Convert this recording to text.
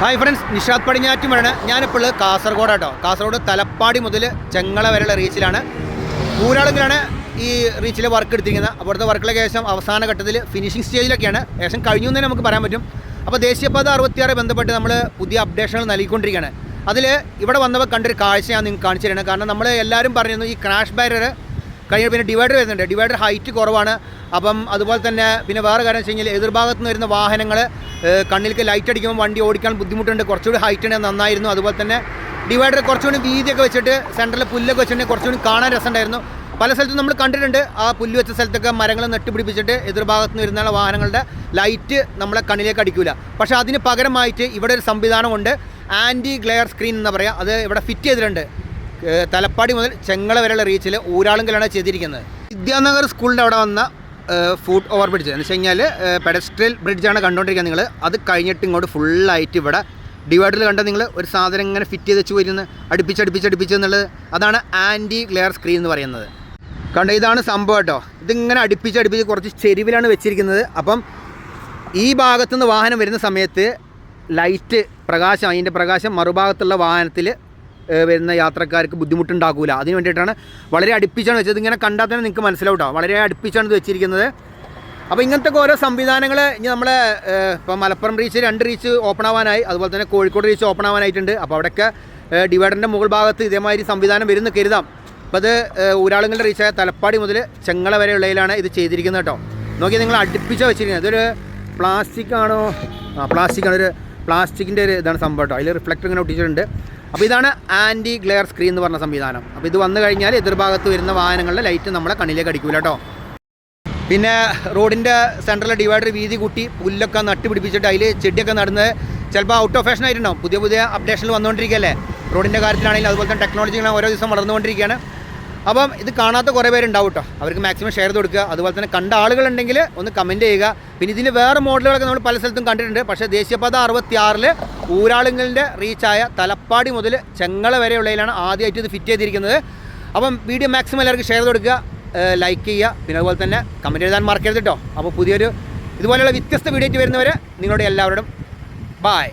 Hi friends Nishad പടിഞ്ഞാറ്റുമാണ് ഞാനിപ്പോൾ കാസർഗോഡ് കേട്ടോ കാസർഗോഡ് തലപ്പാടി മുതൽ ചെങ്ങള വരെയുള്ള റീച്ചിലാണ്. ഊരാളുകളാണ് ഈ റീച്ചിൽ വർക്ക് എടുത്തിരിക്കുന്നത്. അവിടുത്തെ വർക്കിലൊക്കെ ഏകദേശം അവസാന ഘട്ടത്തിൽ ഫിനിഷിംഗ് സ്റ്റേജിലൊക്കെയാണ് ഏകദേശം കഴിഞ്ഞു തന്നെ നമുക്ക് പറയാൻ പറ്റും. അപ്പോൾ ദേശീയപാത അറുപത്തിയാറ് ബന്ധപ്പെട്ട് നമ്മൾ പുതിയ അപ്ഡേഷനുകൾ നൽകിക്കൊണ്ടിരിക്കുകയാണ്. അതിൽ ഇവിടെ വന്നപ്പോൾ കണ്ടൊരു കാഴ്ച ഞാൻ നിങ്ങൾക്ക് കാണിച്ചു തരുന്നത് കാരണം നമ്മൾ എല്ലാവരും പറഞ്ഞിരുന്നു ഈ ക്രാഷ് ബാരിയർ കഴിഞ്ഞ പിന്നെ ഡിവൈഡർ വരുന്നുണ്ട്. ഡിവൈഡർ ഹൈറ്റ് കുറവാണ്. അപ്പം അതുപോലെ തന്നെ പിന്നെ വേറെ കാര്യം വെച്ച് കഴിഞ്ഞാൽ എതിർഭാഗത്ത് നിന്ന് വരുന്ന വാഹനങ്ങൾ കണ്ണിലേക്ക് ലൈറ്റ് അടിക്കുമ്പോൾ വണ്ടി ഓടിക്കാൻ ബുദ്ധിമുട്ടുണ്ട്. കുറച്ചുകൂടി ഹൈറ്റ് ഉണ്ടെങ്കിൽ നന്നായിരുന്നു. അതുപോലെ തന്നെ ഡിവൈഡർ കുറച്ചുകൂടി വീതിയൊക്കെ വെച്ചിട്ട് സെന്ററിൽ പുല്ലൊക്കെ വെച്ചിട്ടുണ്ടെങ്കിൽ കുറച്ചുകൂടി കാണാൻ രസമുണ്ടായിരുന്നു. പല സ്ഥലത്തും നമ്മൾ കണ്ടിട്ടുണ്ട്. ആ പുല്ല് വെച്ച സ്ഥലത്തൊക്കെ മരങ്ങൾ നട്ടുപിടിപ്പിച്ചിട്ട് എതിർഭാഗത്ത് നിന്ന് വരുന്ന വാഹനങ്ങളുടെ ലൈറ്റ് നമ്മളെ കണ്ണിലേക്ക് അടിക്കില്ല പക്ഷേ അതിന് പകരമായിട്ട് ഇവിടെ ഒരു സംവിധാനമുണ്ട്. ആന്റി ഗ്ലെയർ സ്ക്രീൻ എന്ന് പറയാം. അത് ഇവിടെ ഫിറ്റ് ചെയ്തിട്ടുണ്ട്. തലപ്പാടി മുതൽ ചെങ്ങള വരെയുള്ള റീച്ചിൽ ഊരാളുങ്കലാണ് ചെയ്തിരിക്കുന്നത്. വിദ്യാനഗർ സ്കൂളിന്റെ അവിടെ വന്ന ഫുഡ് ഓവർ ബ്രിഡ്ജ് എന്ന് വെച്ച് കഴിഞ്ഞാൽ പെഡസ്ട്രിയൽ ബ്രിഡ്ജാണ് കണ്ടുകൊണ്ടിരിക്കുന്നത് നിങ്ങൾ അത് കഴിഞ്ഞിട്ട് ഇങ്ങോട്ട് ഫുള്ളായിട്ട് ഇവിടെ ഡിവൈഡറിൽ കണ്ട നിങ്ങൾ ഒരു സാധനം ഇങ്ങനെ ഫിറ്റ് ചെയ്ത് വെച്ച് വരുന്ന അടുപ്പിച്ച് അടുപ്പിച്ച് അടുപ്പിച്ച് എന്നുള്ളത്. അതാണ് ആന്റി ഗ്ലെയർ സ്ക്രീൻ എന്ന് പറയുന്നത്. കണ്ട ഇതാണ് സംഭവം കേട്ടോ. ഇതിങ്ങനെ അടുപ്പിച്ച് അടുപ്പിച്ച് കുറച്ച് ചെരുവിലാണ് വെച്ചിരിക്കുന്നത്. അപ്പം ഈ ഭാഗത്തുനിന്ന് വാഹനം വരുന്ന സമയത്ത് ലൈറ്റ് പ്രകാശം അതിന്റെ പ്രകാശം മറുഭാഗത്തുള്ള വാഹനത്തിൽ വരുന്ന യാത്രക്കാർക്ക് ബുദ്ധിമുട്ടുണ്ടാകൂല. അതിന് വേണ്ടിയിട്ടാണ് വളരെ അടുപ്പിച്ചാണ് വെച്ചത്. ഇങ്ങനെ കണ്ടാൽ തന്നെ നിങ്ങൾക്ക് മനസ്സിലാവും കേട്ടോ വളരെ അടുപ്പിച്ചാണ് വെച്ചിരിക്കുന്നത്. അപ്പോൾ ഇങ്ങനത്തെ ഓരോ സംവിധാനങ്ങൾ ഇനി നമ്മളെ ഇപ്പോൾ മലപ്പുറം റീച്ച് രണ്ട് റീച്ച് ഓപ്പൺ ആവാനായി. അതുപോലെ തന്നെ കോഴിക്കോട് റീച്ച് ഓപ്പൺ ആവാനായിട്ടുണ്ട്. അപ്പോൾ അവിടെയൊക്കെ ഡിവൈഡറിന്റെ മുകൾ ഭാഗത്ത് ഇതേമാതിരി സംവിധാനം വരുന്ന കരുതാം. അപ്പോൾ അത് ഊരാളുങ്ങളുടെ റീച്ചായ തലപ്പാടി മുതൽ ചെങ്ങള വരെയുള്ളതിലാണ് ഇത് ചെയ്തിരിക്കുന്നത് കേട്ടോ നോക്കി നിങ്ങൾ അടുപ്പിച്ചാണ് വെച്ചിരിക്കുന്നത്. ഇതൊരു പ്ലാസ്റ്റിക് ആണോ ആ പ്ലാസ്റ്റിക് ആണ് ഒരു പ്ലാസ്റ്റിക്കിന്റെ ഒരു ഇതാണ് സംഭവം കേട്ടോ അതിൽ റിഫ്ലക്ടർ ഇങ്ങനെ ഒട്ടിച്ചിട്ടുണ്ട്. അപ്പോൾ ഇതാണ് ആന്റി ഗ്ലെയർ സ്ക്രീൻ എന്ന് പറഞ്ഞ സംവിധാനം. അപ്പോൾ ഇത് വന്നു കഴിഞ്ഞാൽ എതിർഭാഗത്ത് വരുന്ന വാഹനങ്ങളുടെ ലൈറ്റ് നമ്മളെ കണ്ണിലേക്ക് അടിക്കൂല കേട്ടോ. പിന്നെ റോഡിന്റെ സെൻട്രൽ ഡിവൈഡർ വീതി കൂട്ടി പുല്ലൊക്കെ നട്ടുപിടിപ്പിച്ചിട്ട് അതിൽ ചെടിയൊക്കെ നടുന്നത് ചിലപ്പോൾ ഔട്ട് ഓഫ് ഫാഷൻ ആയിട്ടുണ്ടാവും. പുതിയ പുതിയ അപ്ഡേഷനിൽ വന്നുകൊണ്ടിരിക്കുകയല്ലേ റോഡിന്റെ കാര്യത്തിലാണെങ്കിലും അതുപോലെ തന്നെ ടെക്നോളജികളാണ് ഓരോ ദിവസം വളർന്നുകൊണ്ടിരിക്കുകയാണ്. അപ്പം ഇത് കാണാത്ത കുറേ പേരുണ്ടാവും കേട്ടോ അവർക്ക് മാക്സിമം ഷെയർ കൊടുക്കുക. അതുപോലെ തന്നെ കണ്ട ആളുകളുണ്ടെങ്കിൽ ഒന്ന് കമന്റ് ചെയ്യുക. പിന്നെ ഇതിന് വേറെ മോഡലുകളൊക്കെ നമ്മൾ പല സ്ഥലത്തും കണ്ടിട്ടുണ്ട്. പക്ഷേ ദേശീയപാത അറുപത്തി ആറിൽ ഊരാളുങ്ങളുടെ റീച്ചായ തലപ്പാടി മുതൽ ചെങ്ങള വരെയുള്ളതിലാണ് ആദ്യമായിട്ട് ഇത് ഫിറ്റ് ചെയ്തിരിക്കുന്നത്. അപ്പം വീഡിയോ മാക്സിമം എല്ലാവർക്കും ഷെയർ കൊടുക്കുക. ലൈക്ക് ചെയ്യുക. പിന്നെ അതുപോലെ തന്നെ കമന്റ് എഴുതാൻ മറക്കരുത് കേട്ടോ അപ്പോൾ പുതിയൊരു ഇതുപോലെയുള്ള വ്യത്യസ്ത വീഡിയോ വരുന്നവരെ നിങ്ങളുടെ എല്ലാവരോടും ബായ്